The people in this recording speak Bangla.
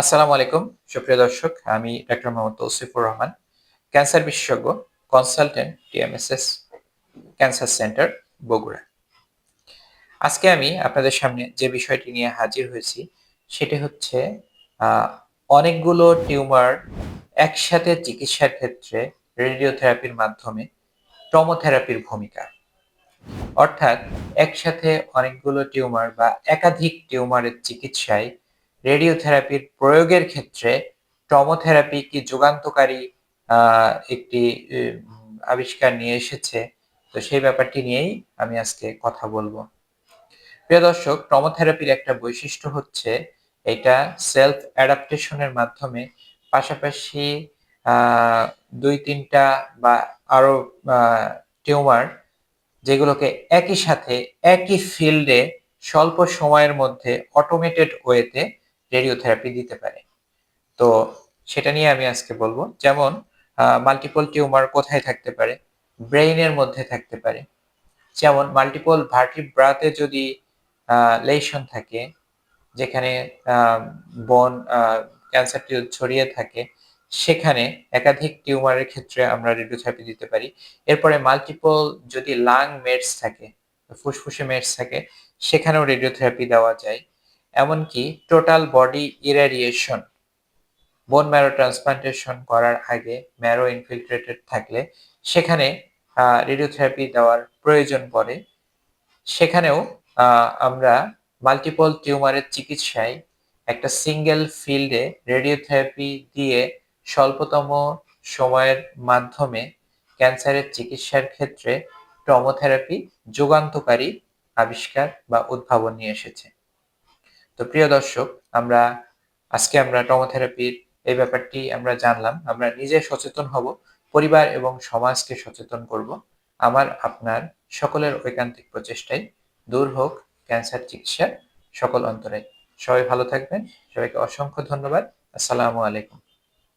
আসসালামু আলাইকুম, সুপ্রিয় দর্শক, আমি ডাক্তার মোহাম্মদ তৌসিফুর রহমান, ক্যান্সার বিশেষজ্ঞ, consultant TMSS cancer centre, Bogura. আজকে আমি আপনাদের সামনে যে বিষয়টি নিয়ে হাজির হয়েছি, সেটি হচ্ছে অনেকগুলো টিউমার একসাথে চিকিৎসার ক্ষেত্রে রেডিওথেরাপির মাধ্যমে টমোথেরাপির ভূমিকা। অর্থাৎ একসাথে অনেকগুলো টিউমার বা একাধিক টিউমারের চিকিৎসায় রেডিওথেরাপির প্রয়োগের ক্ষেত্রে টমোথেরাপি কি যুগান্তকারী একটি আবিষ্কার নিয়ে এসেছে? তো সেই ব্যাপারটি নিয়েই আমি আজকে কথা বলব। প্রিয় দর্শক, টমোথেরাপির একটা বৈশিষ্ট্য হচ্ছে এটা সেলফ অ্যাডাপ্টেশনের মাধ্যমে পাশাপাশি দুই তিনটা বা আরও টিউমার যেগুলোকে একই সাথে একই ফিল্ডে স্বল্প সময়ের মধ্যে অটোমেটেড ওয়েতে রেডিওথেরাপি দিতে পারে। তো সেটা নিয়ে আমি আজকে বলব। যেমন মাল্টিপল টিউমার কোথায় থাকতে পারে? ব্রেইনের মধ্যে থাকতে পারে। যেমন মাল্টিপল ভার্টিব্রাতে যদি লেশন থাকে, যেখানে বন ক্যান্সারটি ছড়িয়ে থাকে, সেখানে একাধিক টিউমারের ক্ষেত্রে আমরা রেডিওথেরাপি দিতে পারি। এরপরে মাল্টিপল যদি লাং মেটস থাকে, ফুসফুসে মেটস থাকে, সেখানেও রেডিওথেরাপি দেওয়া যায়। এমনকি total body ইরাডিয়েশন bone marrow transplantation করার আগে ম্যারো ইনফিল্ট্রেটেড থাকলে সেখানে রেডিওথেরাপি দেওয়ার প্রয়োজন পড়ে। সেখানেও আমরা মাল্টিপল টিউমারের চিকিৎসায় একটা সিঙ্গেল ফিল্ডে রেডিওথেরাপি দিয়ে স্বল্পতম সময়ের মাধ্যমে ক্যান্সারের চিকিৎসার ক্ষেত্রে টমোথেরাপি যুগান্তকারী আবিষ্কার বা উদ্ভাবন নিয়ে এসেছে। তো প্রিয় দর্শক, আমরা আজকে আমরা টমোথেরাপির এই ব্যাপারটি আমরা জানলাম। আমরা নিজে সচেতন হব, পরিবার এবং সমাজকে সচেতন করব। আমার, আপনার সকলের ঐকান্তিক প্রচেষ্টাই। দূর হোক, ক্যান্সার চিকিৎসা সকল অন্তরে। সবাই ভালো থাকবেন। সবাইকে অসংখ্য ধন্যবাদ। আসসালামু আলাইকুম।